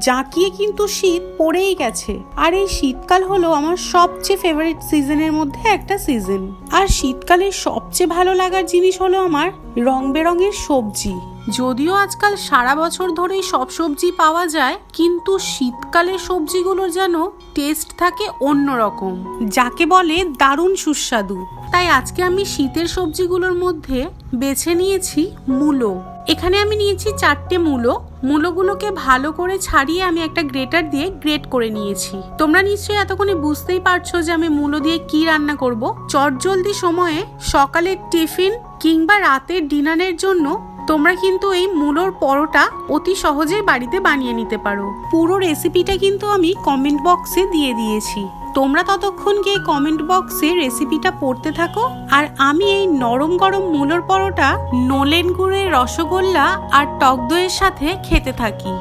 জাঁকিয়ে কিন্তু শীত পড়েই গেছে। আর এই শীতকাল হলো আমার সবচেয়ে ফেভারিট সিজনের মধ্যে একটা সিজন আর শীতকালের সবচেয়ে ভালো লাগার জিনিস হলো আমার রং বেরঙের সবজি। যদিও আজকাল সারা বছর ধরেই সব সবজি পাওয়া যায়, কিন্তু শীতকালের সবজিগুলোর যেন টেস্ট থাকে অন্যরকম। যাকে বলে দারুণ সুস্বাদু। তাই আজকে আমি শীতের সবজিগুলোর মধ্যে বেছে নিয়েছি মূলো। এখানে আমি নিয়েছি চারটে মূলো মূলোগুলোকে ভালো করে ছাড়িয়ে আমি একটা গ্রেটার দিয়ে গ্রেট করে নিয়েছি। তোমরা নিশ্চয়ই এতক্ষণে বুঝতেই পারছ যে আমি মূলো দিয়ে কি রান্না করব। চটজলদি সময়ে সকালের টিফিন কিংবা রাতের ডিনারের জন্য তোমরা কিন্তু এই মূলোর পরোটা অতি সহজেই বাড়িতে বানিয়ে নিতে পারো। পুরো রেসিপিটা কিন্তু আমি কমেন্ট বক্সে দিয়ে দিয়েছি। তোমরা ততক্ষণ গিয়ে কমেন্ট বক্সে রেসিপিটা পড়তে থাকো। আর আমি এই নরম গরম মুলোর পরোটা নলেন গুড়ের রসগোল্লা আর টক দইয়ের সাথে খেতে থাকি।